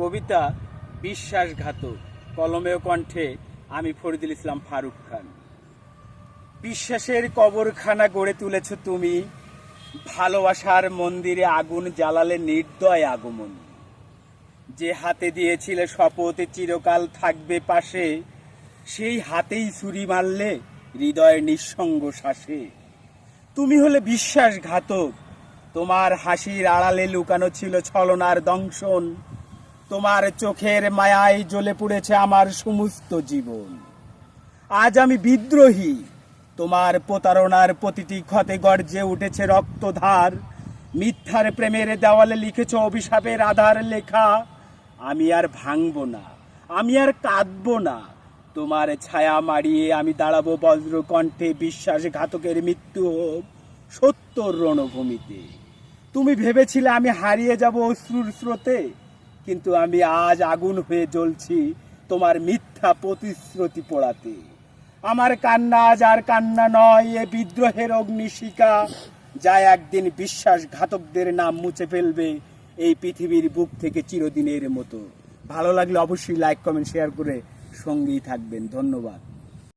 কবিতা বিশ্বাসঘাতক। কলমেও কণ্ঠে আমি ফরিদুল ইসলাম ফারুক খান। বিশ্বাসের কবরখানা গড়ে তুলেছ তুমি। ভালোবাসার মন্দিরে আগুন জ্বালালে নির্দয় আগমন। যে হাতে দিয়েছিলে শপথ চিরকাল থাকবে পাশে, সেই হাতেই ছুরি মারলে হৃদয় নিঃসঙ্গ শ্বাসে। তুমি হলে বিশ্বাসঘাতক। তোমার হাসির আড়ালে লুকানো ছিল ছলনার দংশন। তোমার চোখের মায়ায় জ্বলে পড়েছে আমার সমস্ত জীবন। আজ আমি বিদ্রোহী। তোমার প্রতারণার প্রতিটি ক্ষতে গর্জে উঠেছে রক্তধার। মিথ্যার প্রেমের দেওয়ালে লিখেছ অভিশাপের আধার লেখা। আমি আর ভাঙবো না, আমি আর কাঁদবো না। তোমার ছায়া মারিয়ে আমি দাঁড়াবো বজ্র কণ্ঠে বিশ্বাসঘাতকের মৃত্যু হোক সত্যর রণভূমিতে। তুমি ভেবেছিলে আমি হারিয়ে যাব অশ্রুর স্রোতে? কিন্তু আমি আজ আগুন হয়ে জ্বলছি তোমার মিথ্যা প্রতিশ্রুতি পড়াতে। আমার কান্না আজ আর কান্না নয়, এ বিদ্রোহের অগ্নিশিকা যা একদিন বিশ্বাসঘাতকদের নাম মুছে ফেলবে এই পৃথিবীর বুক থেকে চিরদিনের মতো। ভালো লাগলে অবশ্যই লাইক কমেন্ট শেয়ার করে সঙ্গেই থাকবেন। ধন্যবাদ।